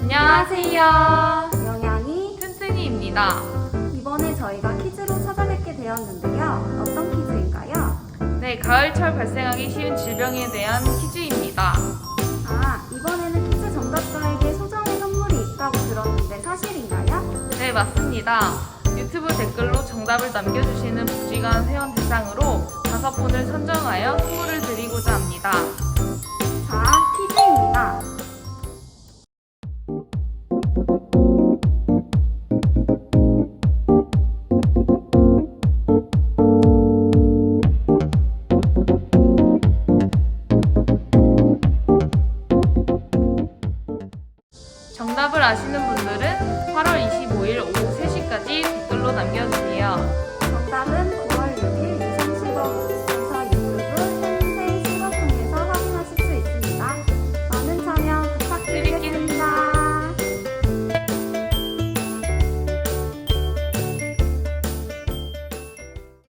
안녕하세요. 영양이 튼튼이입니다. 이번에 저희가 퀴즈로 찾아뵙게 되었는데요. 어떤 퀴즈인가요? 네, 가을철 발생하기 쉬운 질병에 대한 퀴즈입니다. 아, 이번에는 퀴즈 정답자에게 소정의 선물이 있다고 들었는데 사실인가요? 네, 맞습니다. 유튜브 댓글로 정답을 남겨주시는 복지관 회원 대상으로 다섯 분을 선정하여 선물을 정답을 아시는 분들은 8월 25일 오후 3시까지 댓글로 남겨주세요. 정답은